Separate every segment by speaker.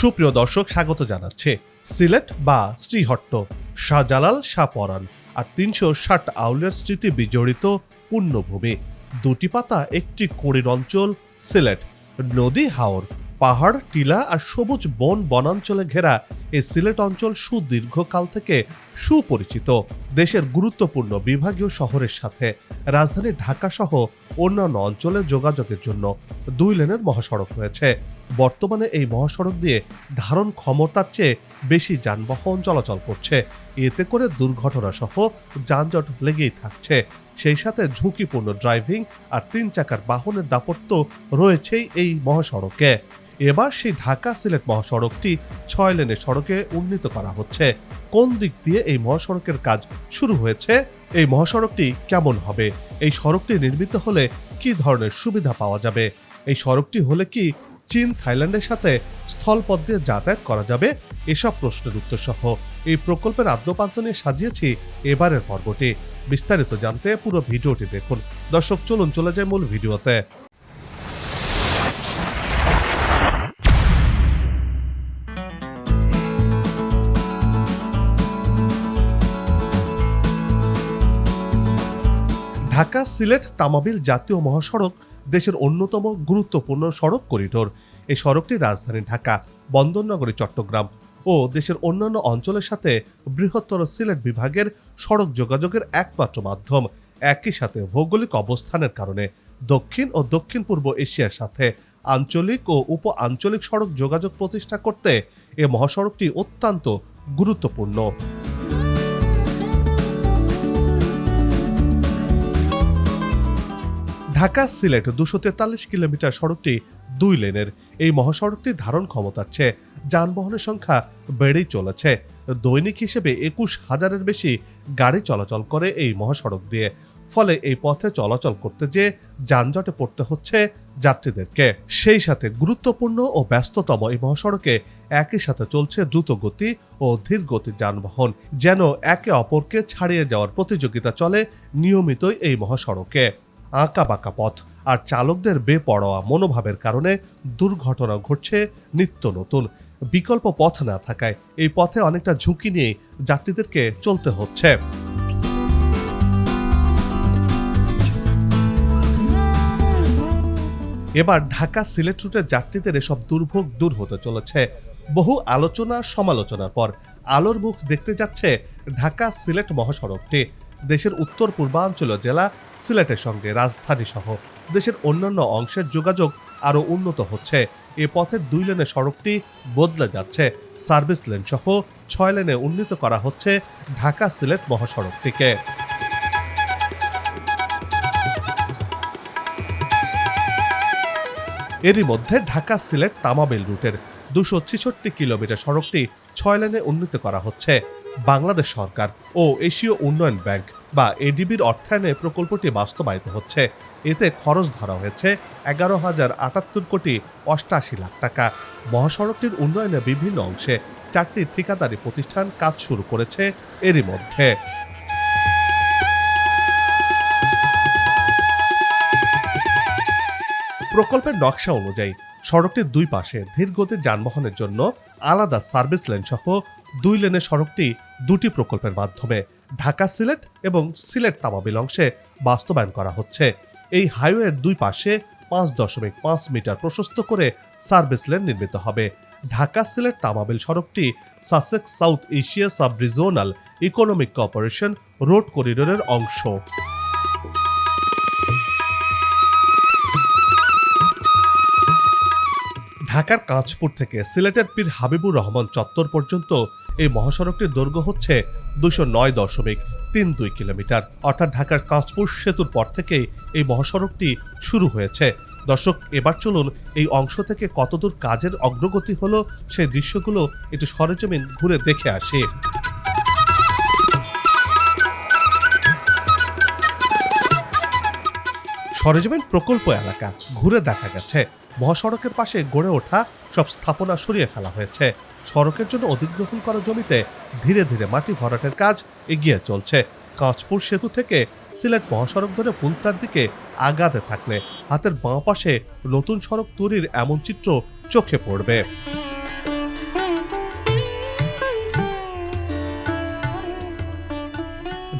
Speaker 1: সুপ্রিয় দর্শক, স্বাগত জানাচ্ছে সিলেট বা শ্রীহট্ট। শাহজালাল শাহ পরাণ আর তিনশো ষাট আউলের স্মৃতি বিজড়িত পুণ্যভূমি দুটি পাতা, একটি কোড়ির অঞ্চল, সিলেট। নদী, হাওর, পাহাড়, টিলা আর সবুজ বন বনাঞ্চলে ঘেরা এই সিলেট অঞ্চল সুদীর্ঘকাল থেকে সুপরিচিত। দেশের গুরুত্বপূর্ণ বিভাগীয় শহরের সাথে। রাজধানী ঢাকা সহ অন্যান্য অঞ্চলে যোগাযোগের জন্য দুই লেনের মহাসড়ক রয়েছে। বর্তমানে এই মহাসড়ক দিয়ে ধারণ ক্ষমতার চেয়ে বেশি যানবাহন চলাচল করছে। এতে করে দুর্ঘটনা সহ যানজট লেগেই থাকছে। সেই সাথে ঝুঁকিপূর্ণ ড্রাইভিং আর তিন চাকার বাহনের দাপত্য রয়েছেই এই মহাসড়কে। এবার সেই ঢাকা সিলেট মহাসড়কটি ছয় লেনের সড়কে উন্নীত করা হচ্ছে। কোন দিক দিয়ে এই মহাসড়কের কাজ শুরু হয়েছে? এই মহাসড়কটি কেমন হবে? এই সড়কটি নির্মিত হলে কি ধরনের সুবিধা পাওয়া যাবে? এই সড়কটি হলে কি চীন থাইল্যান্ডের সাথে স্থলপথ দিয়ে যাতায়াত করা যাবে? এসব প্রশ্নের উত্তর সহ এই প্রকল্পের আদ্যপান্ত নিয়ে সাজিয়েছি এবারের পর্বটি। বিস্তারিত জানতে পুরো ভিডিওটি দেখুন। দর্শক, চলুন চলে যায় মূল ভিডিওতে। ঢাকা সিলেট তামাবিল জাতীয় মহাসড়ক দেশের অন্যতম গুরুত্বপূর্ণ সড়ক করিডোর। এই সড়কটি রাজধানী ঢাকা, বন্দরনগরী, চট্টগ্রাম ও দেশের অন্যান্য অঞ্চলের সাথে বৃহত্তর সিলেট বিভাগের সড়ক যোগাযোগের একমাত্র মাধ্যম। একই সাথে ভৌগোলিক অবস্থানের কারণে দক্ষিণ ও দক্ষিণ পূর্ব এশিয়ার সাথে আঞ্চলিক ও উপ আঞ্চলিক সড়ক যোগাযোগ প্রতিষ্ঠা করতে এ মহাসড়কটি অত্যন্ত গুরুত্বপূর্ণ। ঢাকা সিলেট দুশো তেতাল্লিশ কিলোমিটার সড়কটি দুই লেনের। এই মহাসড়কটির ধারণ ক্ষমতার চেয়ে যানবাহনের সংখ্যা বেড়েই চলেছে। দৈনিক হিসেবে একুশ হাজারের বেশি গাড়ি চলাচল করে এই মহাসড়ক দিয়ে। ফলে এই পথে চলাচল করতে যে যানজটে পড়তে হচ্ছে যাত্রীদেরকে। সেই সাথে গুরুত্বপূর্ণ ও ব্যস্ততম এই মহাসড়কে একই সাথে চলছে দ্রুত গতি ও ধীর গতির যানবাহন। যেন একে অপরকে ছাড়িয়ে যাওয়ার প্রতিযোগিতা চলে নিয়মিতই এই মহাসড়কে। আঁকা বাঁকা পথ আর চালকদের বেপরোয়া মনোভাবের কারণে দুর্ঘটনা ঘটছে নিত্য নতুন। বিকল্প পথ না থাকায় এই পথে অনেকটা ঝুঁকি নিয়ে যাত্রীদেরকে চলতে হচ্ছে। এবার ঢাকা সিলেট রুটের যাত্রীদের এসব দুর্ভোগ দূর হতে চলেছে। বহু আলোচনা সমালোচনার পর আলোর মুখ দেখতে যাচ্ছে ঢাকা সিলেট মহাসড়কটি। দেশের উত্তর পূর্বাঞ্চলীয় জেলা সিলেটের সঙ্গে রাজধানী সহ দেশের অন্যান্য অংশের যোগাযোগ আরও উন্নত হচ্ছে। এ পথের দুই লেনের সড়কটি বদলে যাচ্ছে। সার্ভিস লেন সহ ছয় লেনে উন্নীত করা হচ্ছে ঢাকা সিলেট মহাসড়কটিকে। এরই মধ্যে ঢাকা সিলেট তামাবিল রুটের দুশো ছেষট্টি কিলোমিটার সড়কটি ছয় লেনে উন্নীত করা হচ্ছে। বাংলাদেশ সরকার ও এশীয় উন্নয়ন ব্যাংক বা এডিবির অর্থায়নে প্রকল্পটি বাস্তবায়িত হচ্ছে। এতে খরচ ধরা হয়েছে এগারো হাজার আটাত্তর কোটি অষ্টাশি লাখ টাকা। মহাসড়কটির উন্নয়নে বিভিন্ন অংশে চারটি ঠিকাদারি প্রতিষ্ঠান কাজ শুরু করেছে এরই মধ্যে। প্রকল্পের নকশা অনুযায়ী সড়কটির দুই পাশে ধীরগতির যানবাহনের জন্য আলাদা সার্ভিস লেন সহ দুই লেনের সড়কটি দুটি প্রকল্পের মাধ্যমে ঢাকা সিলেট এবং সিলেট তামাবিল অংশে বাস্তবায়ন করা হচ্ছে। এই হাইওয়ের দুই পাশে পাঁচ দশমিক পাঁচ মিটার প্রশস্ত করে সার্ভিস লেন নির্মিত হবে। ঢাকা সিলেট তামাবিল সড়কটি Sussex South Asia sub regional economic corporation road করিডোরের অংশ। ঢাকার কাঁচপুর থেকে সিলেটের পীর হাবিবুর রহমান চত্বর পর্যন্ত এই মহাসড়কটির দৈর্ঘ্য হচ্ছে দুশো নয় দশমিক তিন দুই কিলোমিটার। অর্থাৎ ঢাকার কাঁচপুর সেতুর পর থেকেই এই মহাসড়কটি শুরু হয়েছে। দর্শক, এবার চলুন এই অংশ থেকে কতদূর কাজের অগ্রগতি হলো সেই দৃশ্যগুলো একটু সরেজমিন ঘুরে দেখে আসি। সরেজমিন প্রকল্প এলাকা ঘুরে দেখা গেছে। মহাসড়কের পাশে গড়ে ওঠা সব স্থাপনা সরিয়ে ফেলা হয়েছে। সড়কের জন্য অধিগ্রহণ করা জমিতে ধীরে ধীরে মাটি ভরাটের কাজ এগিয়ে চলছে। কাঁচপুর সেতু থেকে সিলেট মহাসড়ক ধরে ফুলতার দিকে আগাতে থাকলে হাতের বাঁ পাশে নতুন সড়ক তৈরির এমন চিত্র চোখে পড়বে।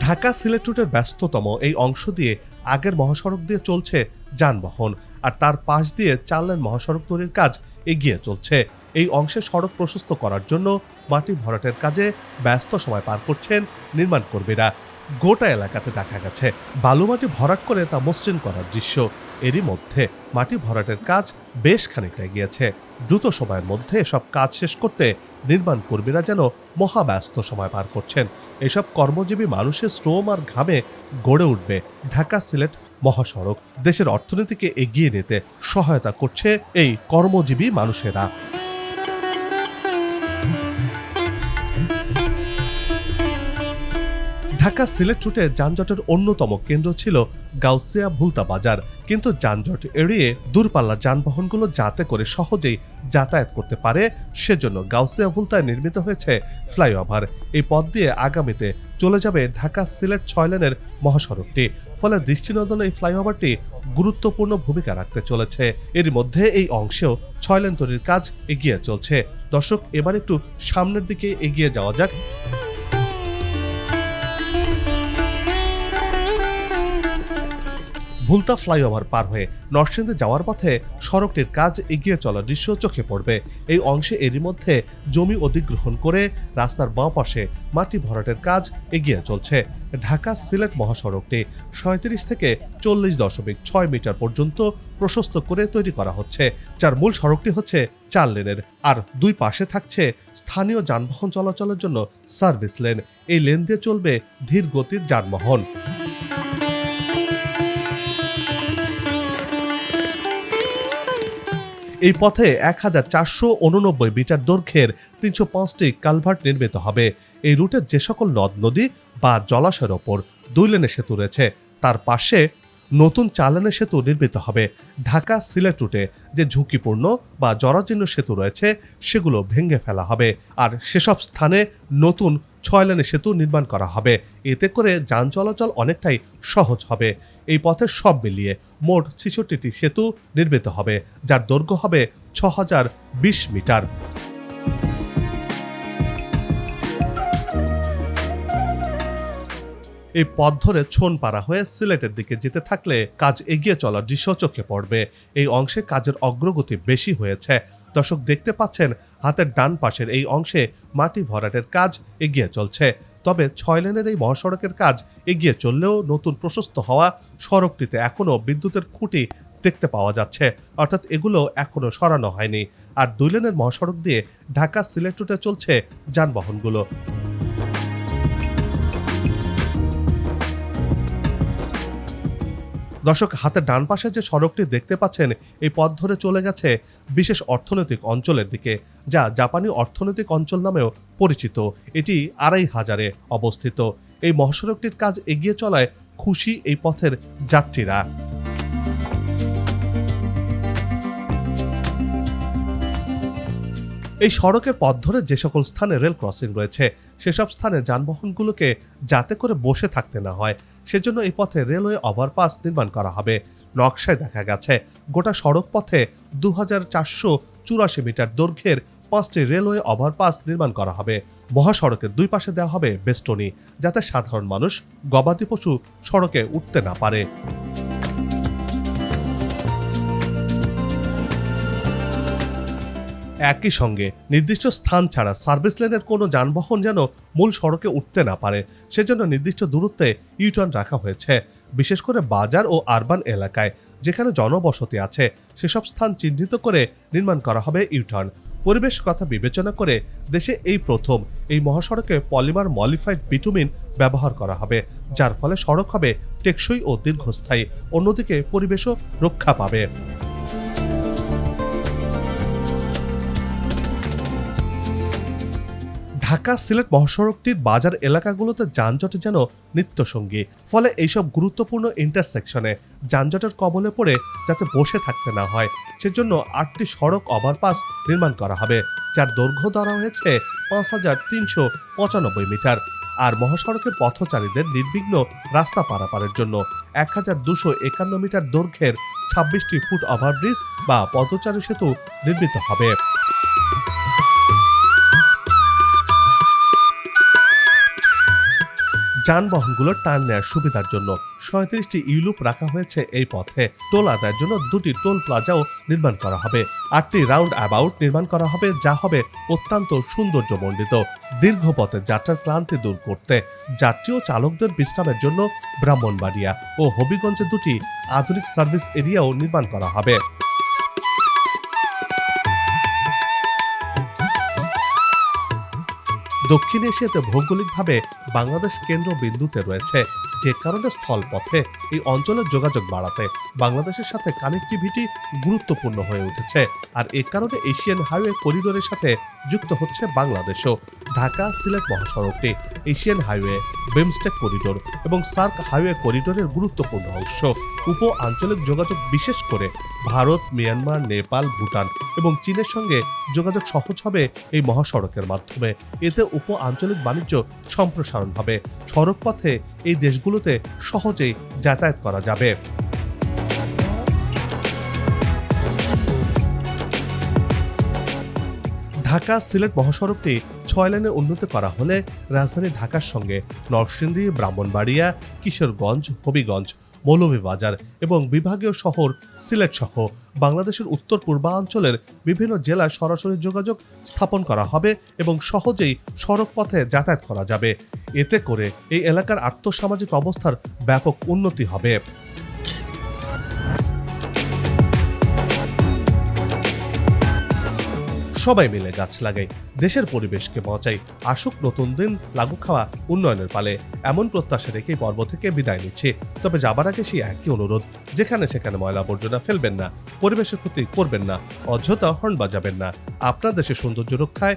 Speaker 1: ঢাকা সিলেট রুটের ব্যস্ততম এই অংশ দিয়ে আগের মহাসড়ক দিয়ে চলছে যানবাহন। আর তার পাশ দিয়ে চার লেন মহাসড়ক তৈরির কাজ এগিয়ে চলছে। এই অংশে সড়ক প্রশস্ত করার জন্য মাটি ভরাটের কাজে ব্যস্ত সময় পার করছেন নির্মাণ কর্মীরা। গোটা এলাকাতে দেখা গেছে, বালুমাটি ভরাট করে তা মসৃণ করার দৃশ্য। এরই মধ্যে মাটি ভরাটের কাজ বেশ খানিকটা এগিয়েছে। দ্রুত সময়ের মধ্যে সব কাজ শেষ করতে নির্মাণ কর্মীরা যেন মহাব্যস্ত সময় পার করছেন। এসব কর্মজীবী মানুষের শ্রম আর ঘামে গড়ে উঠবে ঢাকা সিলেট মহাসড়ক। দেশের অর্থনীতিকে এগিয়ে নিতে সহায়তা করছে এই কর্মজীবী মানুষেরা। ঢাকা সিলেট রুটে যানজটের অন্যতম কেন্দ্র ছিল গাউসিয়া ভুলতা বাজার। কিন্তু যানজট এড়িয়ে দূরপাল্লার যানবাহনগুলো যাতে করে সহজেই যাতায়াত করতে পারে, সেজন্য গাউসিয়া ভুলতায় নির্মিত হয়েছে ফ্লাইওভার। এই পথ দিয়ে আগামীতে চলে যাবে ঢাকা সিলেট ছয় লেনের মহাসড়কটি। ফলে দৃষ্টিনন্দন এই ফ্লাইওভারটি গুরুত্বপূর্ণ ভূমিকা রাখতে চলেছে। এর মধ্যে এই অংশেও ছয় লেন তৈরির কাজ এগিয়ে চলছে। দর্শক, এবার একটু সামনের দিকে এগিয়ে যাওয়া যাক। ভুলতা ফ্লাইওভার পার হয়ে নরসিংদে যাওয়ার পথে সড়কটির কাজ এগিয়ে চলার দৃশ্য চোখে পড়বে। এই অংশে এরই মধ্যে জমি অধিগ্রহণ করে রাস্তার বাঁ পাশে মাটি ভরাটের কাজ এগিয়ে চলছে। ঢাকা সিলেট মহাসড়কটি সাঁত্রিশ থেকে চল্লিশ দশমিক ছয় মিটার পর্যন্ত প্রশস্ত করে তৈরি করা হচ্ছে, যার মূল সড়কটি হচ্ছে চার লেনের। আর দুই পাশে থাকছে স্থানীয় যানবাহন চলাচলের জন্য সার্ভিস লেন। এই লেন দিয়ে চলবে ধীর গতির যানবাহন। এই পথে এক হাজার চারশো উননব্বই মিটার দৈর্ঘ্যের তিনশো পাঁচটি কালভার্ট নির্মিত হবে। এই রুটের যে সকল নদ, নদী বা জলাশয়ের ওপর দুই লেনে সেতু রয়েছে। তার পাশে নতুন চালানের সেতু নির্মিত হবে। ঢাকা সিলেট রুটে যে ঝুঁকিপূর্ণ বা জরাজীর্ণ সেতু রয়েছে, সেগুলো ভেঙে ফেলা হবে। আর সেসব স্থানে নতুন ছয় লেনের সেতু নির্মাণ করা হবে। এতে করে যান চলাচল অনেকটাই সহজ হবে। এই পথে সব মিলিয়ে মোট ছেষট্টিটি সেতু নির্মিত হবে, যার দৈর্ঘ্য হবে ছ হাজার বিশ মিটার। এই পথ ধরে ছোন পাড়া হয়ে সিলেটের দিকে যেতে থাকলে কাজ এগিয়ে চলার দৃশ্য চোখে পড়বে। এই অংশে কাজের অগ্রগতি বেশি হয়েছে। দর্শক দেখতে পাচ্ছেন, হাতের ডান পাশের এই অংশে মাটি ভরাটের কাজ এগিয়ে চলছে। তবে ছয় লেনের এই মহাসড়কের কাজ এগিয়ে চললেও নতুন প্রশস্ত হওয়া সড়কটিতে এখনও বিদ্যুতের খুঁটি দেখতে পাওয়া যাচ্ছে। অর্থাৎ এগুলো এখনও সরানো হয়নি। আর দুই লেনের মহাসড়ক দিয়ে ঢাকা সিলেট রুটে চলছে যানবাহনগুলো। দর্শক হাতে ডান পাশে যে সড়কটি দেখতে পাচ্ছেন, এই পথ ধরে চলে গেছে বিশেষ অর্থনৈতিক অঞ্চলের দিকে, যা জাপানি অর্থনৈতিক অঞ্চল নামেও পরিচিত। এটি আড়াই হাজারে অবস্থিত। এই মহাসড়কটির কাজ এগিয়ে চলায় খুশি এই পথের যাত্রীরা। এই সড়কের পথ ধরে যে সকল স্থানে রেল ক্রসিং রয়েছে, সেসব স্থানে যানবাহনগুলোকে যাতে করে বসে থাকতে না হয়, সেজন্য এই পথে রেলওয়ে ওভারপাস নির্মাণ করা হবে। নকশায় দেখা গেছে, গোটা সড়ক পথে দু চুরাশি মিটার দৈর্ঘ্যের পাঁচটি রেলওয়ে ওভারপাস নির্মাণ করা হবে। মহাসড়কের দুই পাশে দেওয়া হবে বেষ্টনী, যাতে সাধারণ মানুষ, গবাদি পশু সড়কে উঠতে না পারে। একই সঙ্গে নির্দিষ্ট স্থান ছাড়া সার্ভিস লেনের কোনো যানবাহন যেন মূল সড়কে উঠতে না পারে, সেজন্য নির্দিষ্ট দূরত্বে ইউটার্ন রাখা হয়েছে। বিশেষ করে বাজার ও আরবান এলাকায় যেখানে জনবসতি আছে, সেসব স্থান চিহ্নিত করে নির্মাণ করা হবে ইউটার্ন পরিবেশ কথা বিবেচনা করে দেশে এই প্রথম এই মহাসড়কে পলিমার মলিফাইড বিটুমিন ব্যবহার করা হবে, যার ফলে সড়ক হবে টেকসই ও দীর্ঘস্থায়ী, অন্যদিকে পরিবেশও রক্ষা পাবে। ঢাকা সিলেট মহাসড়কটির বাজার এলাকাগুলোতে যানজটে যেন নিত্যসঙ্গী। ফলে এইসব গুরুত্বপূর্ণ ইন্টারসেকশনে যানজটের কবলে পড়ে যাতে বসে থাকতে না হয়, সেজন্য আটটি সড়ক ওভারপাস নির্মাণ করা হবে, যার দৈর্ঘ্য ধরা হয়েছে পাঁচ হাজার তিনশো পঁচানব্বই মিটার। আর মহাসড়কের পথচারীদের নির্বিঘ্ন রাস্তা পারাপারের জন্য এক হাজার দুশো একান্ন মিটার দৈর্ঘ্যের ছাব্বিশটি ফুট ওভারব্রিজ বা পথচারী সেতু নির্মিত হবে। যানবাহনগুলোর টান নেওয়ার সুবিধার জন্য সাঁত্রিশটি ইউলুপ রাখা হয়েছে এই পথে। টোল আদায়ের জন্য দুটি টোল প্লাজাও নির্মাণ করা হবে। আটটি রাউন্ড অ্যাবাউট নির্মাণ করা হবে, যা হবে অত্যন্ত সৌন্দর্যমণ্ডিত। দীর্ঘ পথে যাত্রার ক্লান্তি দূর করতে যাত্রী ও চালকদের বিশ্রামের জন্য ব্রাহ্মণবাড়িয়া ও হবিগঞ্জে দুটি আধুনিক সার্ভিস এরিয়াও নির্মাণ করা হবে। দক্ষিণ এশিয়াতে ভৌগোলিকভাবে বাংলাদেশ কেন্দ্র বিন্দুতে রয়েছে, যে কারণে স্থলপথে এই অঞ্চলের যোগাযোগ বাড়াতে বাংলাদেশের সাথে কানেক্টিভিটি গুরুত্বপূর্ণ হয়ে উঠেছে। আর এ কারণে এশিয়ান হাইওয়ে করিডোরের সাথে যুক্ত হচ্ছে বাংলাদেশও। ঢাকা সিলেট মহাসড়কটি এশিয়ান হাইওয়ে বিমস্টেক করিডোর এবং সার্ক হাইওয়ে করিডোরের গুরুত্বপূর্ণ অংশ। উপ আঞ্চলিক যোগাযোগ বিশেষ করে ভারত, মিয়ানমার, নেপাল, ভুটান এবং চীনের সঙ্গে যোগাযোগ সহজ হবে এই মহাসড়কের মাধ্যমে। এতে উপ আঞ্চলিক বাণিজ্য সম্প্রসারণ হবে। সড়ক পথে এই দেশগুলোতে সহজেই যাতায়াত করা যাবে। ঢাকা সিলেট মহাসড়কটি ছয় লেনে উন্নত করা হলে রাজধানী ঢাকার সঙ্গে নরসিংদী, ব্রাহ্মণবাড়িয়া, কিশোরগঞ্জ, হবিগঞ্জ মৌলভীবাজার এবং বিভাগীয় শহর সিলেট সহ বাংলাদেশের উত্তর পূর্বাঞ্চলের বিভিন্ন জেলায় সরাসরি যোগাযোগ স্থাপন করা হবে এবং সহজেই সড়ক পথে যাতায়াত করা যাবে। এতে করে এই এলাকার আর্থসামাজিক অবস্থার ব্যাপক উন্নতি হবে। সবাই মিলে গাছ লাগাই, দেশের পরিবেশকে বাঁচাই, আসুক নতুন দিন লাগু খাওয়া উন্নয়নের পালে। এমন প্রত্যাশা রেখেই পর্ব থেকে বিদায় নিচ্ছি। তবে যাবার আগে সেই একই অনুরোধ, যেখানে সেখানে ময়লা আবর্জনা ফেলবেন না, পরিবেশের ক্ষতি করবেন না, অযথা হর্ন বাজাবেন না। আপনার দেশের সৌন্দর্য রক্ষায়